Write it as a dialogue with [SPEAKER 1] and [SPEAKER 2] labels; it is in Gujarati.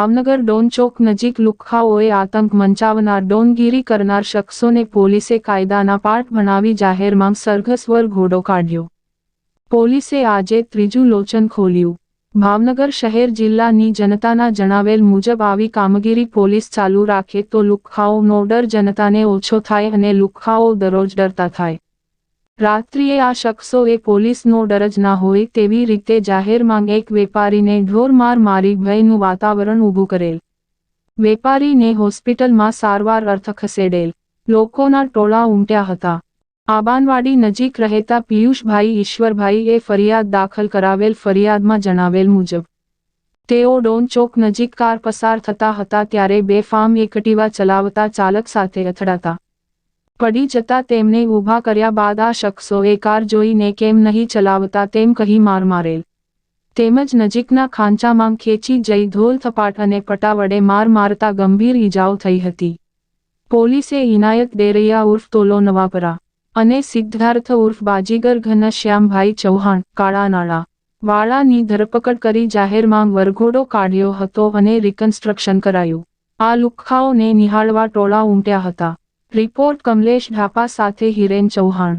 [SPEAKER 1] ભાવનગર ડોન ચોક નજીક લુખ્ખાઓએ આતંક મંચાવનાર ડોનગીરી કરનાર શખ્સોને પોલીસે કાયદાના પાઠ ભણાવી જાહેરમાં સરઘસવર ઘોડો કાઢ્યો. પોલીસે આજે ત્રીજું લોચન ખોલ્યું. ભાવનગર શહેર જિલ્લાની જનતાના જણાવેલ મુજબ આવી કામગીરી પોલીસ ચાલુ રાખે તો લુખ્ખાઓનો ડર જનતાને ઓછો થાય અને લુખ્ખાઓ દરરોજ ડરતા થાય. રાત્રિએ આ શખ્સોએ પોલીસનો ડર જ ના હોય તેવી રીતે જાહેરમાં એક વેપારીને ઢોરમાર મારી ભયનું વાતાવરણ ઊભું કરેલ. વેપારીને હોસ્પિટલમાં સારવાર અર્થ ખસેડેલ. લોકોના ટોળા ઉમટ્યા હતા. આબાનવાડી નજીક રહેતા પિયુષભાઈ ઈશ્વરભાઈએ ફરિયાદ દાખલ કરાવેલ ફરિયાદમાં જણાવેલ મુજબ, તેઓ ડોન ચોક નજીક કાર પસાર થતા હતા ત્યારે બે ફાર્મ એકટીવા ચલાવતા ચાલક સાથે અથડાતા પડી જતા તેમને ઊભા કર્યા બાદ આ શખ્સોએ કાર જોઈને કેમ નહીં ચલાવતા તેમ કહી માર મારેલ. તેમજ નજીકના ખાંચામાં ખેંચી જઈ ધોલ થપાટ અને પટા વડે માર મારતા ગંભીર ઈજાઓ થઈ હતી. પોલીસે ઇનાયત ડેરૈયા ઉર્ફ તોલો નવાપરા અને સિદ્ધાર્થ ઉર્ફ બાજીગર ઘનશ્યામભાઈ ચૌહાણ, કાળાનાળા વાળાની ધરપકડ કરી જાહેરમાં વરઘોડો કાઢ્યો હતો અને રિકન્સ્ટ્રક્શન કરાયું. આ લુખ્ખાઓને નિહાળવા ટોળા ઉમટ્યા હતા. રિપોર્ટ કમલેશ ઢાપા સાથે હિરેન ચૌહાણ.